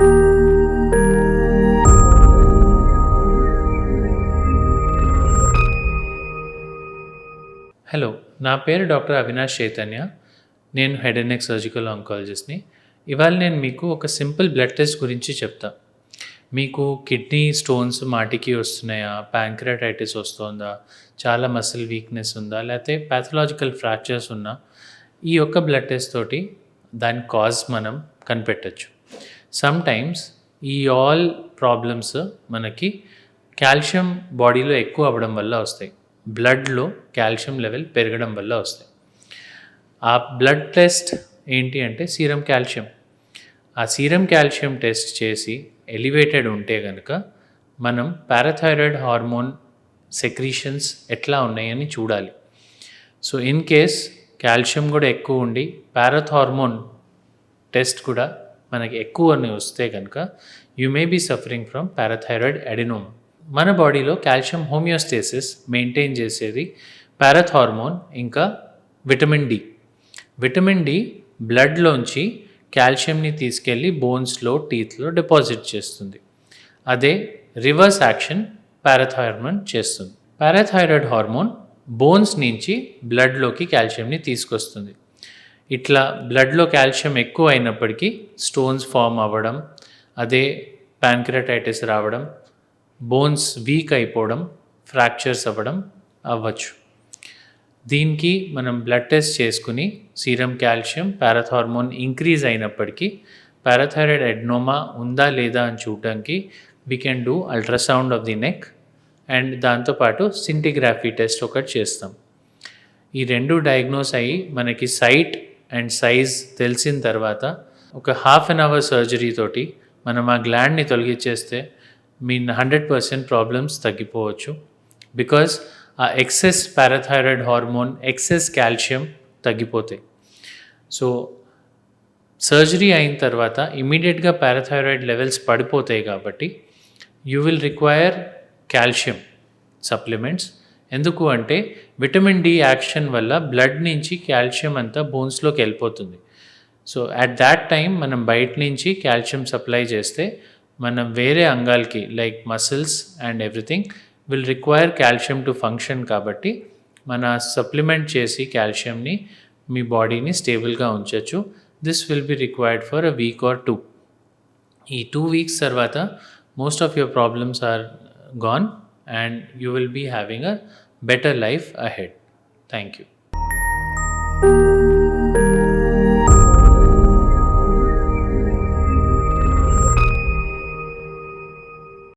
Hello నా పేరు doctor Avinash Chaitanya. నేను హెడ్ అండ్ నెక్ సర్జికల్ ఆంకాలజిస్ట్ని. ఇవాళ నేను మీకు ఒక సింపుల్ బ్లడ్ టెస్ట్ గురించి చెప్తా. మీకు కిడ్నీ స్టోన్స్ మాటికి వస్తున్నాయా? ప్యాంక్రటైటిస్ వస్తుందా? చాలా మసిల్ వీక్నెస్ ఉందా? లేకపోతే ప్యాథలాజికల్ ఫ్రాక్చర్స్ ఉన్నా? ఈ యొక్క బ్లడ్ టెస్ట్ తోటి దాని కాజ్ మనం కనిపెట్టచ్చు. సమ్ టైమ్స్ ఈ ఆల్ ప్రాబ్లమ్స్ మనకి కాల్షియం బాడీలో ఎక్కువ అవ్వడం వల్ల వస్తాయి. బ్లడ్లో కాల్షియం లెవెల్ పెరగడం వల్ల వస్తాయి. ఆ బ్లడ్ టెస్ట్ ఏంటి అంటే సీరం కాల్షియం ఆ సీరం కాల్షియం టెస్ట్ చేసి ఎలివేటెడ్ ఉంటే కనుక మనం పారాథైరాయిడ్ హార్మోన్ సెక్రీషన్స్ ఎట్లా ఉన్నాయని చూడాలి. సో ఇన్ కేస్ కాల్షియం కూడా ఎక్కువ ఉండి పారాథార్మోన్ టెస్ట్ కూడా మనకి ఎక్కువ వస్తే కనుక you may be suffering from parathyroid adenoma మన బాడీలో కాల్షియం హోమియోస్టేసిస్ మెయింటైన్ చేసేది పారాథ్ హార్మోన్ ఇంకా విటమిన్ డి. విటమిన్ డి బ్లడ్లోంచి కాల్షియంని తీసుకెళ్ళి బోన్స్లో టీత్లో డిపాజిట్ చేస్తుంది. అదే రివర్స్ యాక్షన్ పారాథైర్మోన్ చేస్తుంది. పారాథైరాయిడ్ హార్మోన్ బోన్స్ నుంచి బ్లడ్లోకి కాల్షియంని తీసుకొస్తుంది. ఇట్లా బ్లడ్లో కాల్షియం ఎక్కువ అయినప్పటికీ స్టోన్స్ ఫామ్ అవ్వడం అదే ప్యాంక్రటైటిస్ రావడం బోన్స్ వీక్ అయిపోవడం ఫ్రాక్చర్స్ అవ్వడం అవ్వచ్చు. దీనికి మనం బ్లడ్ టెస్ట్ చేసుకుని సీరం కాల్షియం పారాథార్మోన్ ఇంక్రీజ్ అయినప్పటికీ పారాథైరాయిడ్ ఎడ్నోమా ఉందా లేదా అని చూడడానికి we can do ultrasound of the neck and దాంతోపాటు సింటిగ్రాఫీ టెస్ట్ ఒకటి చేస్తాం. ఈ రెండు డయాగ్నోస్ అయ్యి మనకి సైట్ అండ్ సైజ్ తెలిసిన తర్వాత ఒక హాఫ్ అన్ అవర్ సర్జరీ తోటి మనం ఆ గ్లాండ్ని తొలగించేస్తే మీ హండ్రెడ్ పర్సెంట్ ప్రాబ్లమ్స్ తగ్గిపోవచ్చు. బికాజ్ ఆ excess parathyroid hormone excess calcium తగ్గిపోతాయి సో సర్జరీ అయిన తర్వాత ఇమీడియట్గా పారాథైరాయిడ్ లెవెల్స్ పడిపోతాయి కాబట్టి you will require calcium supplements ఎందుకు అంటే విటమిన్ డి యాక్షన్ వల్ల బ్లడ్ నుంచి కాల్షియం అంతా బోన్స్లోకి వెళ్ళిపోతుంది. సో అట్ దాట్ టైం మనం బయట నుంచి కాల్షియం సప్లై చేస్తే మనం వేరే అంగాలకి like muscles and everything will require calcium to function కాబట్టి మన సప్లిమెంట్ చేసి కాల్షియంని మీ బాడీని స్టేబుల్గా ఉంచవచ్చు this will be required for a week or two ఈ టూ వీక్స్ తర్వాత most of your problems are gone and you will be having a better life ahead. Thank you.